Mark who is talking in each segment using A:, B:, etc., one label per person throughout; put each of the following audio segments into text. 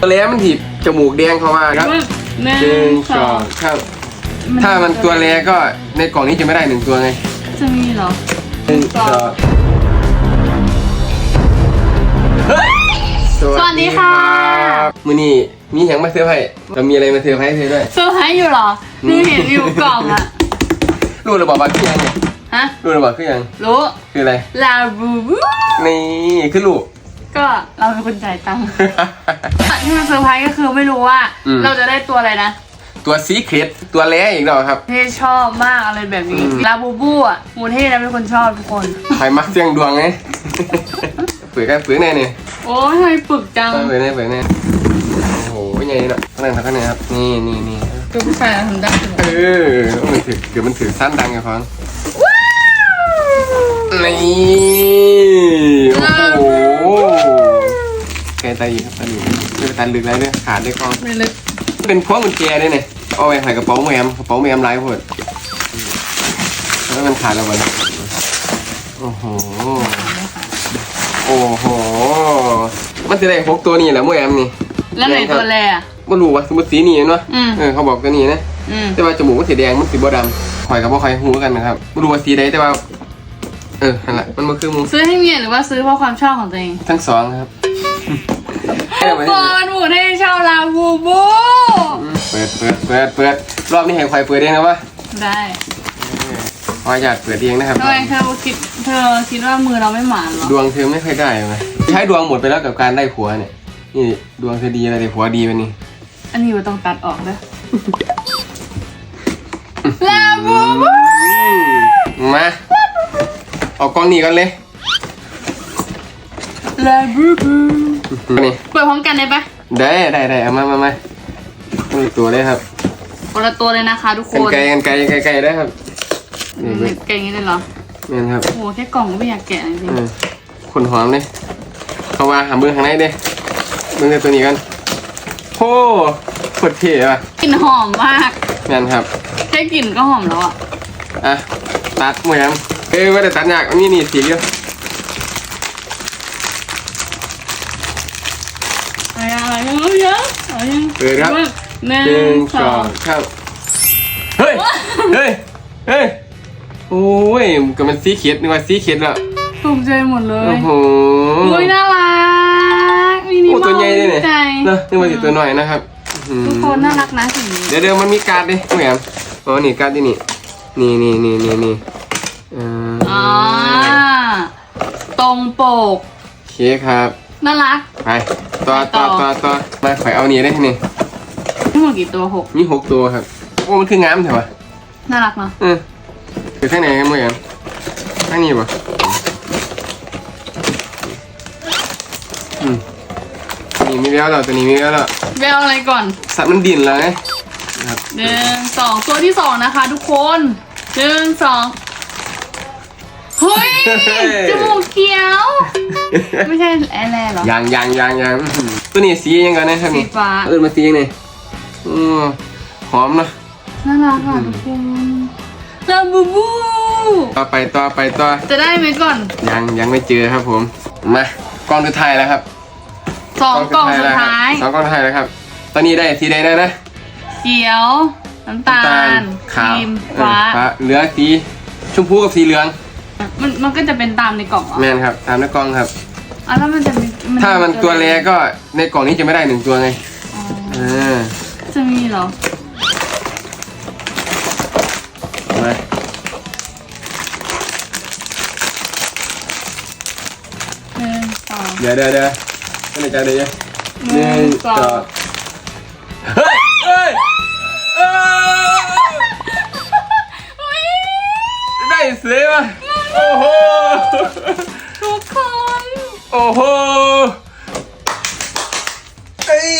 A: ตัวแล้วมันถีบจมูกแดงเขาว่าครับ
B: หนึ่
A: หนึ่
B: ง
A: ง
B: ส
A: ส
B: อ
A: องงครับถ้ามันตัวแรกก็ในกล่องนี้จะไม่ได้หนึ่งตัวไง
B: จะมีเหรอ
A: หนึ่งสองเฮ้ย
B: สวัสดีค่ะ
A: รับมือนี้มีแหงมาเซอร์ไพรส์เรามีอะไรมาเซอร์ไพรส์เธอด้วย
B: เซอร์ไพรส์อยู่เหรอดูเห็นอยู่กล่องอะ
A: รู้ระบอกว่าคือยังไง
B: ฮะ
A: รู้ระบอกคือยัง
B: รู้
A: คืออะไร
B: ลาบูบู
A: นี่คือลูก
B: ก็เราเป็นคนจ่ายตังค์ ที่มันเซอร์ไพรส์ก็คือไม่รู้ว่า
A: อืม
B: เราจะได้ตัวอะไรนะ
A: ตัวซีเครตตัวแร้อีกแล้วครับ
B: เท่ชอบมากอะไรแบบนี้
A: อืม
B: ลาบูบูอะหมูเท่นะเป็นคนชอบทุกคน
A: ใครมักเสียงดวงไง ฝืนกันฝืนแน่เนี่ย
B: โอ้ยทำไมปึกจัง
A: ฝืนแน่ฝืนแน่โอ้โหยังไงเนาะข้างในครับข้างในครับ นี่นี่นี่
B: คือผู้ชายทำได้ถึง
A: เออมันถือเดี๋ยวมันถือสั้นดังไงฟังนี่ โอ้โหแกตาอีกครับตาอีกไม่ไป ตันลึกไรเนี่ยขาดได้กอง
B: ไม่ลึก
A: เป็นพวงกุญแจด้วยเนี่ยเอาไว้ใส่กระเป๋าแมมกระเป๋าแมมลายพดแล้วมันขาดแล้ววันโอ้โหโอ้โหมันจะได้หกตัวนี่แหละมวยแอมนี่
B: แล้วไหนตัวแรอะ
A: ไม่รู้ว่าสมมติสีนี่เนาะ
B: อืม
A: เออเขาบอกตัวนี้นะ
B: อืม
A: แต่ว่าจมูกมันสีแดงมันสีบ่ดำข่อยกับบ่ข่อยหูกันนะครับไม่รู้ว่าสีใดแต่ว่าเออนั่นแหละมันมันคือหมู
B: ซื้อให้เมียหรือว่าซื้อเพราะความชอบของตัวเอง
A: ทั้งสองครับ
B: ทุกคนหมูเท่ชอบลาบูบู
A: เปิดเปิดเปิดเปิดรอบนี้ให้ข่อยเปิดเองนะวะ
B: ได้
A: ขออยากเปิดเองนะครับ
B: ทำไมเธอคิดเธอคิดว่ามือเราไม่หมานเหรอ
A: ดวงเธอไม่ค่อยได้ไหมใช้ดวงหมดไปแล้วกับการได้ผัวเนี่ยนี่ดวงเธอดีอะไรแต่ผัวดีวันนี้
B: อันนี้เราต้องตัดออกเด้อลาบูบู
A: มาเอากล้องนี้กันเลย
B: ลาบูบู
A: นี่
B: เปิดพร้อมกันได้ปะ
A: ได้ได้ได้เอามามามาต้องอีกตัวเลยครับ
B: คนละตัวเลยนะคะทุกค
A: กัน
B: น
A: ไกลกันไกลกันไกลได้ครับนี่
B: อืม
A: เว้ย
B: เก่งอย่างนี้เลยเหรอ
A: นี่ครับ
B: โอ้โหแค่กล่องก็ไม่อยากแกะจริง
A: เออขนหอมเลยเอาว่าหาเบื้องข้างในเด้เบื้องตัวนี้กันโอ้โคตรเท่ว่ะ
B: ๆกลิ่นหอมมาก
A: นั่นครับ
B: แค่กลิ่นก็หอมแล้วอะ
A: อะตัดหมวยครับเอ้ยว่าแต่ตัดยากอันนี้นี่สีเดียว
B: อะไรอะไรยังยังอะไรยัง
A: เปิดครับ
B: หนึ่
A: หนึ่
B: ง
A: ง
B: ส
A: ส
B: อ
A: องงครับเฮ้ยเฮ้ยเฮ้ยโอ้ยก็มันสีเขียดนึกว่าสีเขียดแล้ว
B: ถูกใจหมดเล
A: โอ้
B: ย
A: โห
B: โอ้ยน่ารักมินิ
A: โอ้
B: มอ
A: ตัว
B: ล
A: ใหญ่เลยเนี่ย
B: ใจ
A: นะนึกว่าสิตัวน้อยนะครับอื้อ
B: ทุก
A: หือ
B: คนน่ารักนะสีนี้
A: เดี๋ยวเดี๋ยวมันมีการ์ดดิแหมอ๋อนี่การ์ดที่นี่ นี่นี่นี่นี่นี่เอ่ออ
B: อ่าตรงปก
A: โอเคครับ
B: น่ารัก
A: ไปต่อต่อต่อต่อมาข่อยเอานี่ได้ทีนี่
B: ทั้งหมดกี่ตัวหก
A: มีหกตัวครับโอ้มันคืองามเถอะวะ
B: น่ารักเนาะ
A: เออคือข้างไหนกันมั้งข้างนี้ปะอืมนี่มีแล้วเหรอตัวนี้มีแล้วเหรอ
B: ไปเอาอะไรก่อน
A: สัตว์มันดิ่นแล้วไงครับ
B: หนึ่งสองตัวที่สองนะคะ ทุกคนหนึ่งสอง เฮ้ยจมูกเขียว ไม่ใช่แอร์แลเหรอ
A: ยางยางยางยางอื้อหือตัวนี้สียังไงนะครับนี่
B: สีฟ้า
A: เออมาสียังไงอือหอมเนาะ
B: น่ารักอะทุกคนลาบูบู
A: ต่อไปต่อไปต่อ
B: จะได้ไหมก่อน
A: ยังยังไม่เจอครับผมมากล้องสุดท้ายแล้วครับ
B: สองกล่องสุดท้าย
A: สองกล้องสุดท้ายแล้วครับ ตอนนี้ได้สีใดได้นะ
B: เขียว น้ำตาลค
A: ขาว
B: รีม
A: เออ
B: ฟ้า
A: ฟ้า เหลือสีชมพูกับสีเหลือง
B: มันมันก็จะเป็นตามในกล่องเหรอ
A: แมนครับตามในกล้องครับ
B: อะแล้วมันจะมี
A: ถ้ามันตัวแรกก็ในกล่องนี้จะไม่ได้หนึ่งตัวไง
B: อ๋อ
A: อ่า
B: จะมีเหรอ
A: มา
B: หนึ่งสอง
A: เดี๋ยวเดี๋ยวเดี๋ยวไม่ได้ใจเลยเนี่ย
B: หนึ่งสอง
A: เฮ้ยเฮ้ยเอ้ยได้เสียวะ โอ้โห
B: ทุกคน
A: โอ้โหเอ้ย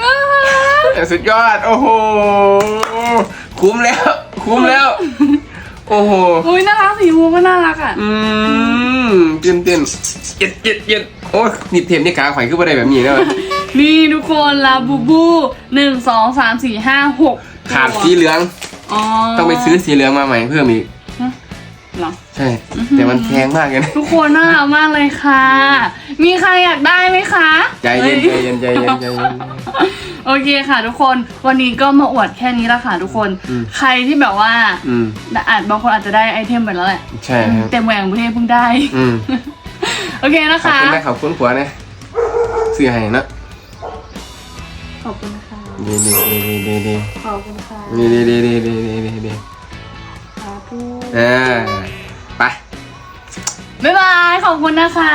B: น่ารัก
A: สุดยอด โอ้โห คุ้มแล้ว คุ้มแล้ว โอ้โห
B: อุ้ยน่ารักสีมูก็น่ารักอะ
A: อืมเต้นเต้นเย็ดเย็ดเย็ดโอ้ยนี่เทมนี่ขาข่อยขึ้นมาได้แบบนี้แล้ว
B: นี่ทุกคนลาบูบูหนึ่งสองสามสี่ห้าหก
A: ขาดสีเหลือง
B: อ๋อ
A: ต้องไปซื้อสีเหลืองมาใหม่เพิ่มอีก
B: ฮะเหรอ
A: ใช่แต่มันแพงมากเลยนะ
B: ทุกคนน่ารักมากเลยค่ะ มีใครอยากได้ไหมคะ
A: ใจเย็น
B: อ้
A: ใจเย็นใจเย็นใจเย็น
B: โอเคค่ะ ทุกคนวันนี้ก็มาอวดแค่นี้ละค่ะ ทุกคน
A: อืม
B: ใครที่แบบว่า
A: อืม
B: อาจบางคนอาจจะได้ไอเทมไปแล้วแหละ
A: ใช่ครับ
B: แต่แหวงประเทศเพิ่งได้
A: อืม
B: โอเคนะ
A: ขอบ
B: คะ
A: คุณนะขอบคุณผัวนะเสื้อให้นะ
B: ขอบคุณค่ะ
A: ดีดีดีดีดีดี
B: ขอบคุณค่ะ
A: ดีดีดีดีดีดีดีดี
B: สาธุ
A: เออไป
B: บ๊ายบายขอบคุณนะคะ